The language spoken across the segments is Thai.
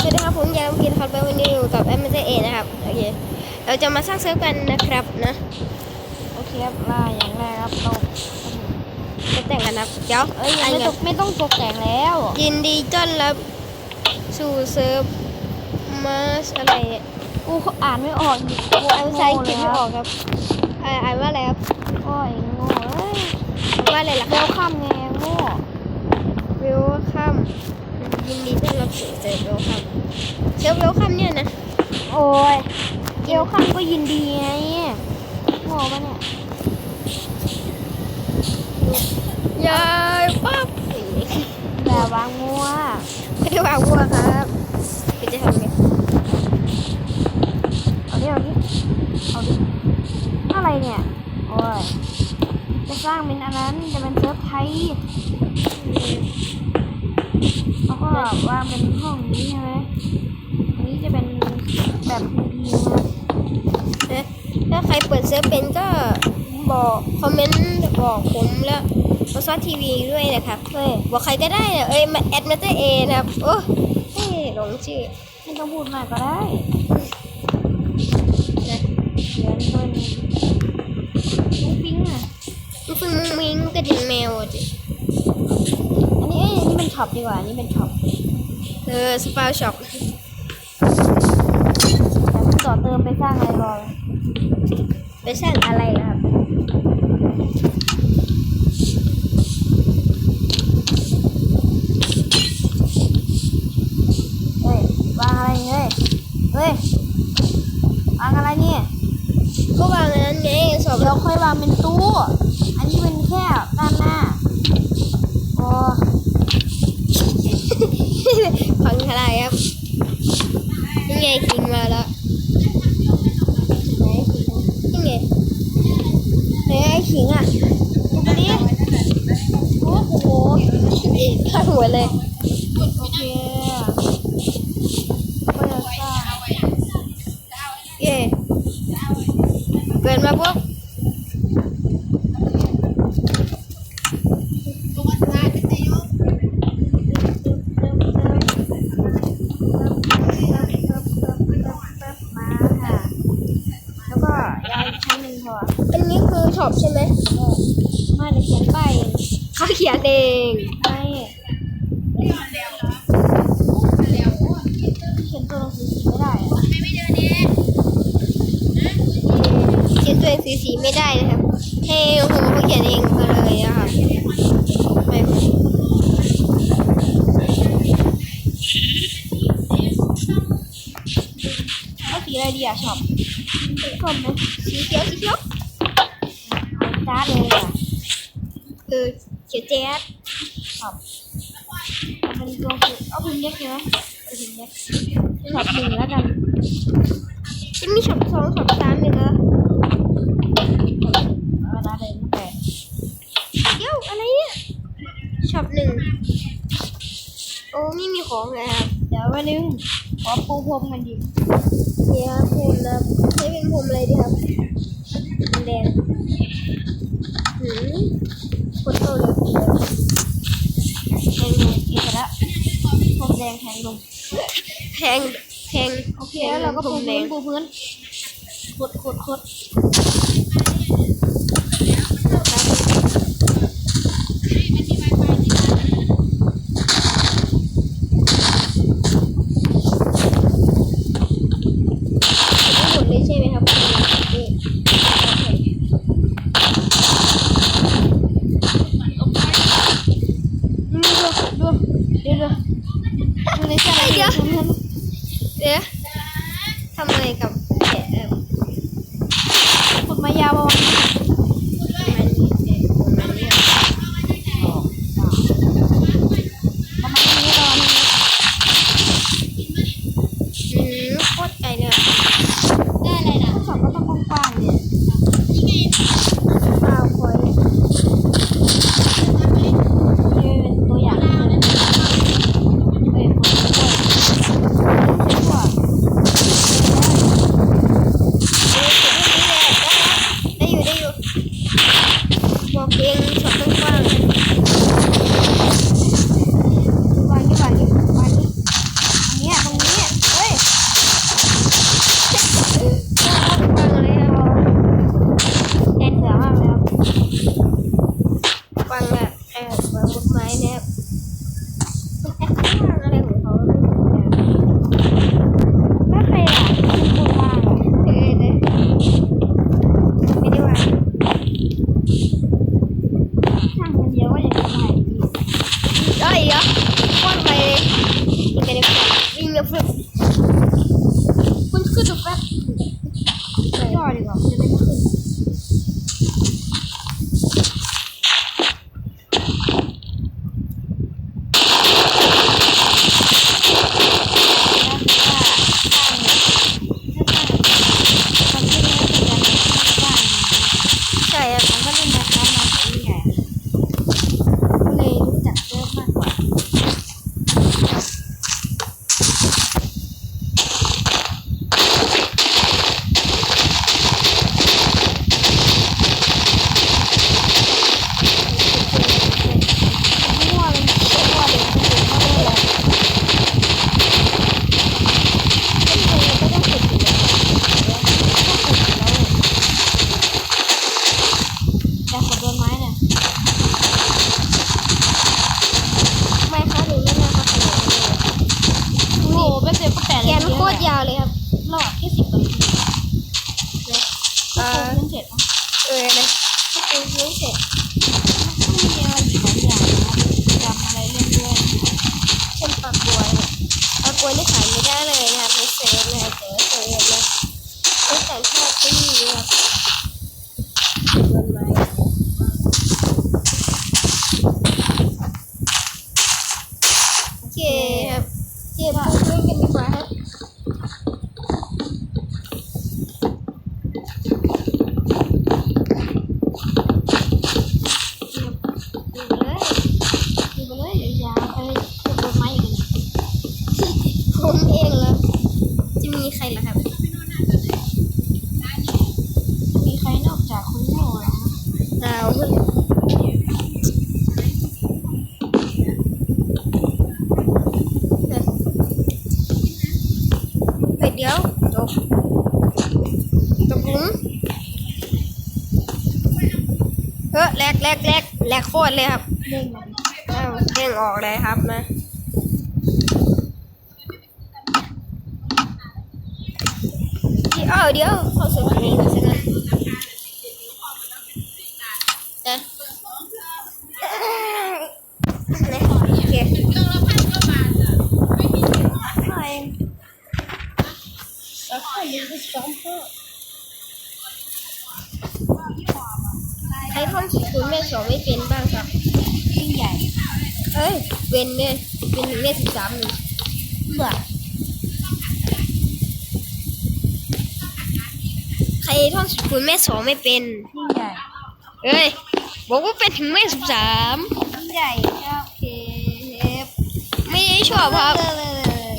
สวัสดีครับผมยามกินครับวันนี้อยู่กับแอมเจเอนะครับโอเคเราจะมาสร้างเซิร์ฟกันนะครับนะโอเคครับมาอย่างแรกครับเราจะแต่งกันนะครับเดี๋ยวเอ้ยอันไม่นี้ต้องไม่ต้องตกแต่งแล้ว ยินดีต้อนรับสู่เซิร์ฟมาสอะไรเนี่ยกูอ่านไม่ออกอีกกูอ่านภาษาอังกฤษไม่ออกครับอ่านอ่านว่าอะไรครับโอ้ยโง่เอ้ยอ่านว่าอะไรล่ะเร็วข้ามไงโง่ วิวคัมยินดีต้อนรับสู่ เซิร์ฟวิวคัมเซิร์ฟวิวคัมเนี่ยนะ โอ้ยเร็วข้ามก็ยินดีไงโง่ปะเนี่ยยายปั๊บแบบวางงัวไม่ได้วางวัวครับคือจะทำไงเอาดิเอาดิเอาดิอะไรเนี่ย โอ้ย จะสร้างเป็นอันนั้น จะเป็นเซิร์ฟไทย แล้วก็วางเป็นห้องนี้ใช่ไหมอันนี้จะเป็นแบบพีนะนะถ้าใครเปิดเซิร์ฟเป็นก็บอกคอมเมนต์บอกผมแล้วมาซอสทีวีด้วยนะครับเฮ้ยบอกใครก็ได้นะเอ้ยมาแอดมาเตอร์เอนะครับ โอ้เฮ้ยหลงชื่อไม่ต้องพูดมากก็ได้นะเดี๋ยวโดนมุ้งปิ้งอะมันเพิ่งมุ้งมิ้งกระดิ่งแมวอะจิอันนี้ เอ้ยอันนี้เป็นช็อปดีกว่า อันนี้เป็นช็อปเออสปาช็อปแต่ต่อเติมไปสร้างอะไรรอไปสร้างอะไรนะครับ เฮ้ย วางอะไรเนี่ยเฮ้ย วางอะไรเนี่ย ก็วางอันนั้นไงสอบเดี๋ยวค่อยวางเป็นตู้ อันนี้เป็นแค่ด้านหน้าโอ้ พังทลายครับนี่ไงคิงมาแล้วไหนขิงนี่ไงไหนไอ้ขิงอะดูไปดิโอ้โหข้าหัวเลย โอเคก็จะสร้าง เย่เกิดมาปุ๊บ มาค่ะ แล้วก็ยาวอีกชั้นหนึ่งพอ อันนี้คือช็อปใช่ไหม ไม่เดี๋ยวเขียนป้ายเอง เขียนเองไม่เขียนตัวหนังสือสีไม่ได้อะเขียนตัวเองสีสีไม่ได้นะครับให้โฮเขาเขียนเองไปเลยอะค่ะไม่เอาสีอะไรดีอะช็อปส้มไหมสีเขียวสีเขียว เอาจ้าเลยอะ เออเขียวแจ๊ด ช็อปเอาเป็นตัวคือเอาพิมพ์เล็กใช่ไหมเอาพิมพ์เล็กช็อปหนึ่งแล้วกันจะมีช็อปสองช็อปสามอีกเหรอเอาจ้าเลยตั้งแต่เดี๋ยวอะไรเนี่ยช็อปหนึ่งโอ้ไม่มีของเลยครับเดี๋ยววันนึงขอปูพรมกันดิเนี่ยครับผมนะใช้เป็นผมอะไรดีครับแดงหืมคตรโตเลย งลงอีกละพรมแดงแทงลงแพงแพงโอเคแล้วเราก็ปูแดพื้นงปูพื้นขดขดขด เออนะถ้าคุณเพิ่งเสร็จ ไม่มีอะไรอีกหลายอย่างนะจำอะไรเล่นด้วย เช่นปลากรวยปลากรวยนี่ขายไม่ได้เลยนะครับในเซฟนะครับเจอเซฟนะต้องแต่งชาติที่นี่ครับต้นไม้โอเคครับเจ็บพูดเล่นกันดีกว่าครับ ดูไปเลยดูไปเลยยาวๆไปกดโดนไม้อีกนะ ผมเองแล้วจะมีใครล่ะครับ มีใครนอกจากคุณโง่เหรอ ดาวไปเดี๋ยวจบจบหลุมเฮ้ย แลกแลกแลกโคตรเลยครับเด้งมาดิอ้าวเด้งออกเลยครับนะเออเดี๋ยวเข้าสู่ตรงนี้นะสินะนะนะโอเค ใคร แล้วก็ลืมไปสองข้อใครท่องสุดคุณแม่สอนไม่เป็นบ้างครับ ยิ่งใหญ่ เอ้ย เป็ นเนี่ยเป็นหนึ่งในสิบสามหนึ่งเบื่อใครท่องสุดคุณแม่สอนไม่เป็นยิ่งใหญ่เอ้ยบอกว่าเป็นถึงแม่สิบสามยิ่งใหญ่ชอบเคฟไม่ได้ชอบครับ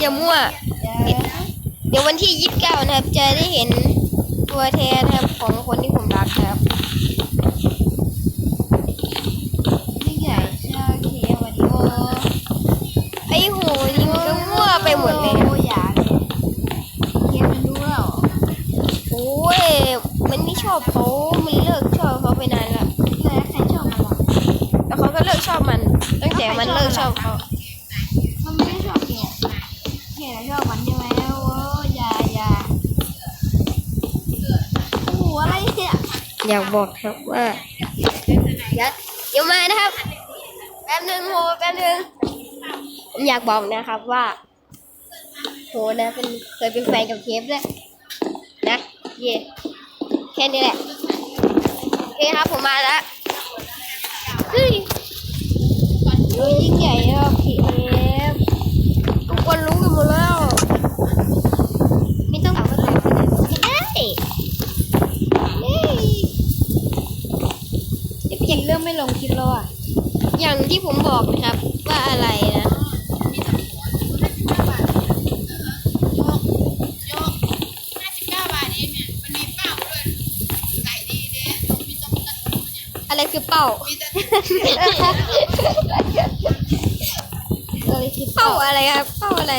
อย่ามั่ว เดี๋ยววันที่ยี่สิบเก้านะครับ จะได้เห็นตัวแทนนะครับของคนที่ผมรักครับ ยิ่งใหญ่ชอบเคฟวันดีโอ ไอ้โหนี่มันก็มั่วไปหมดเลย โอ้ยอย่าเลยเคฟมันรู้แล้ว โอ้ย มันไม่ช อบเขามันเลิกชอบเขาไปนานแล้วแล้วใครชอบมันล่ะแล้วเขาก็เลิกชอบมัน ตั้งแต่มันเลิกชอบเขา มันไม่ได้ชอบเคฟเคฟชอบมันใช่ไหมโอ้ยอย่าอย่าโอ้โหอะไรเนี่ยอยากบอกครับว่าเดี๋ยวเดี๋ยวมานะครับ แป๊บหนึ่งโหแป๊บหนึ่งผมอยากบอกนะครับว่าโหนะเป็นเคยเป็นแฟนกับเคฟด้วยนะ เย่แค่นี้แหละโอเคครับผมมาแล้วเฮ้ยโอ้ยยิ่งใหญ่ชอบเคฟทุกคนรู้กันหมดแล้วไม่ต้องถามว่าใครเป็นอะไรเฮ้ยเฮ้ยยังเริ่มไม่ลงคลิปแล้วอะอย่างที่ผมบอกนะครับว่าอะไรนะ โยกห้าสิบเก้าบาทเองเนี่ย มันมีเป้าด้วยไก่ดีเด้มีตรงกระตุ้นเนี่ย อะไรคือเป้ามีแต่อะไรคือเป้าอะไรครับเป้าอะไร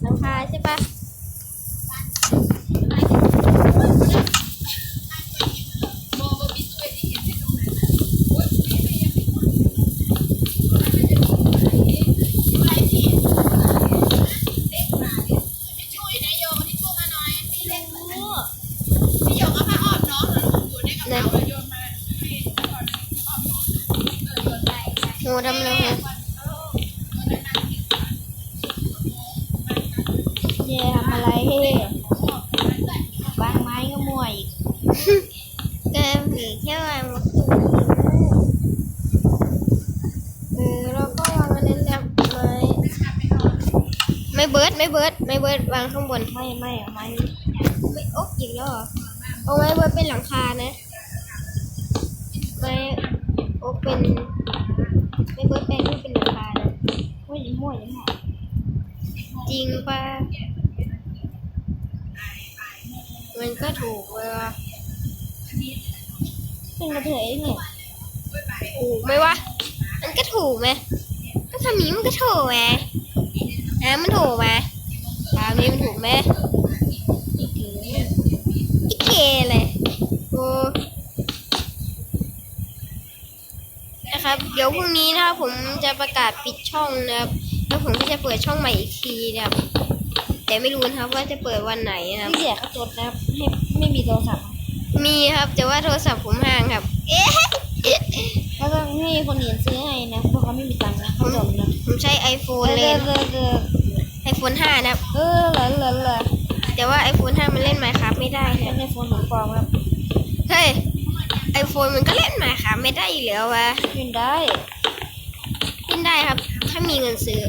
หลังคาใช่ปะ โบโบมีช่วยที่เห็นในตรงนั้นน่ะโอ๊ยไม่ไม่ยังมีคนอะไรที่เล็กมาเนี่ยไม่ช่วยนะโยนี่ช่วยมาหน่อยนี่เล็กมาพี่โยก็มาอ้อมน้องนะอยู่ในกระเป๋าเลยโยนมาให้ก่อนอ้อ มน้องเออโยนไปโหทำอะไรครับเออเออนั่นน่ะอะไรเฮ้บางไม้ก็มั่วอีกก็ผีแค่วางวัตถุเออเราก็วางอันนั้นแบบไม้ไม่เบิร์ดไม่เบิร์ดไม่เบิร์ดวางข้างบนไม่ไม่อะไม่ไม่โอ๊กอีกแล้วเหรอเอาไม้เบิร์ดเป็นหลังคานะไม้โอ๊กเป็น ไม่เบิร์ดเป็นที่เป็นหลังคานะไม่ยิงมั่วยิงมั่วจริงปะมันก็ถูกเวลาเป็นกระเทยเนี่ยถูกไหมวะ มันก็ถูกไหมก็ทำนี้มันก็ถูกไหมนะมันถูกไหมตามนี้มันถูกไหมอีเคเลยโอ้ นะครับ เดี๋ยวพรุ่งนี้นะครับผมจะประกาศปิดช่องนะครับแล้วผมก็จะเปิดช่องใหม่อีกทีนะครับ แต่ไม่รู้นะครับว่าจะเปิดวันไหนนะครับพี่เสียเขาจดนะครับไม่ไม่มีโทรศัพท์ มีครับ แต่ว่าโทรศัพท์ผมห่างครับ เอ๊ะแล้วก็ไม่มีคนอื่นซื้อให้นะเพราะเขาไม่มีตังค์นะเขาจนนะผมใช้ iPhone เอเล่อนเออเออ iPhone 5นะครับ เออเหรอเหรอเหรอแต่ว่า iPhone 5 มันเล่น Minecraft ไม่ได้เป็นะนไอโฟนของปลอมครับ เฮ้ย iPhone มันก็เล่น Minecraft ไม่ได้อยู่แล้ววะยืนได้เล่นได้ครับ ถ้ามีเงินซื้อ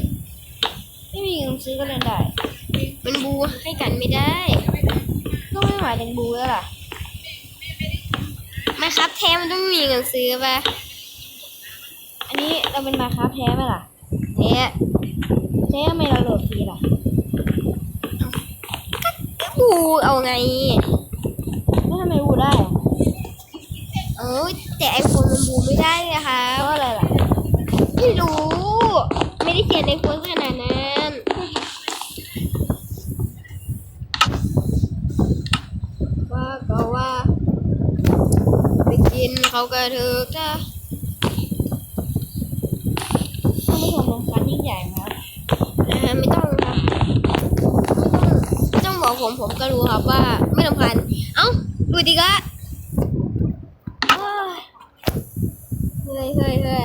ไม่มีเงินซื้อก็เล่นได้ มันบูให้กันไม่ได้ ก็ไม่หมายถึงบูแล้วล่ะ Minecraft แท้มันต้องมีเงินซื้อปะอันนี้เราเป็นมาค้าแท้ไหมล่ะแท้แท้ทำไมเราโหลดฟรีล่ะก็บูเอาไง แล้วทำไมบูได้อะ เออแต่ iPhone มันบูไม่ได้นะครัเพบราะอะไรล่ะไม่รู้ ไม่ได้เขียนในโพสต์ขนาดนั้นว่าก็ว่า ไปกินเขากระเถือกจ้าท่านผู้ชมลงคันยิ่งใหญ่ไหมครับนะฮะไม่ต้องครับไม่ต้องไม่ต้องบอกผมผมก็รู้ครับว่าไม่สำคัญเอ้าดูดิกะ เฮ้ยเฮ้ยเฮ้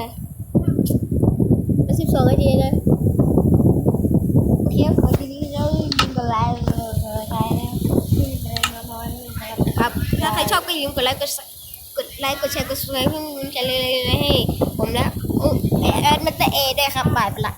ยสิบสองนาทีนะเทียบกับที่นี่เรายิงกันแล้วเลยใช่แล้วยิงไปน้อยๆนะครับครับ ถ้าใครชอบก็อย่าลืมกดไลค์กดกดไลค์กดแชร์กดซับสไครต์เพื่อเป็นกำลังใจเลยๆให้ผมและโอ้แอดมันจะเอได้ครับบายไปละ